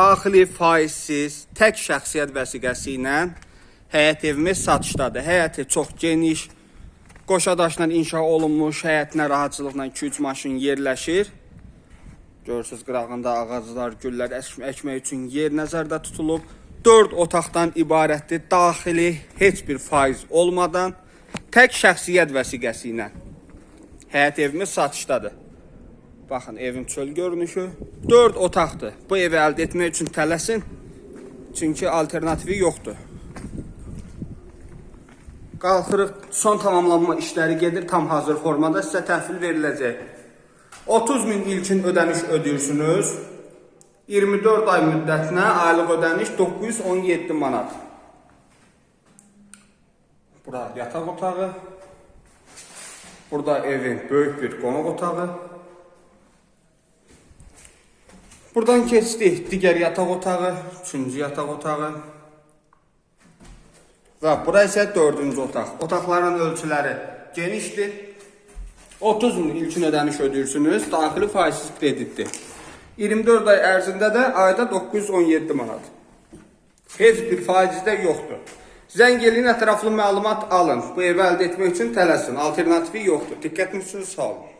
daxili faizsiz tək şəxsiyyət vəsiqəsi ilə həyət evimiz satışdadır. Həyəti çox geniş, qoşadaşla inşa olunmuş, həyətinə rahatçılıqla 2-3 maşın yerləşir. Görürsüz qırağında ağaclar, güllər ək- əkmək üçün yer nəzərdə tutulub. 4 otaqdan ibarətdir. Daxili heç bir faiz olmadan tək şəxsiyyət vəsiqəsi ilə həyət evimiz satışdadır. Baxın evin çöl görünüşü 4 otaqdır. Bu evi əldə etmək üçün tələsin. Çünki alternativi yoxdur. Qalxırıq, son tamamlanma işləri gedir, tam hazır formada sizə təhvil veriləcək. 30 min ilkin ödəniş ödəyirsiniz. 24 ay müddətinə aylıq ödəniş 917 manat. Bura yataq otağı. Burada evin böyük bir qonaq otağı. Buradan keçdik digər yataq otağı, üçüncü yataq otağı. Və bura isə dördüncü otaq. Otaqların ölçüləri genişdir. 30 min ilkin ödəniş ödəyirsiniz, daxili faizsiz kreditdir. 24 ay ərzində də ayda 917 manat. Heç bir faiz də yoxdur. Zəng eləyin, ətraflı məlumat alın. Bu evi əldə etmək üçün tələsin. Alternativi yoxdur. Diqqətiniz üçün sağ olun.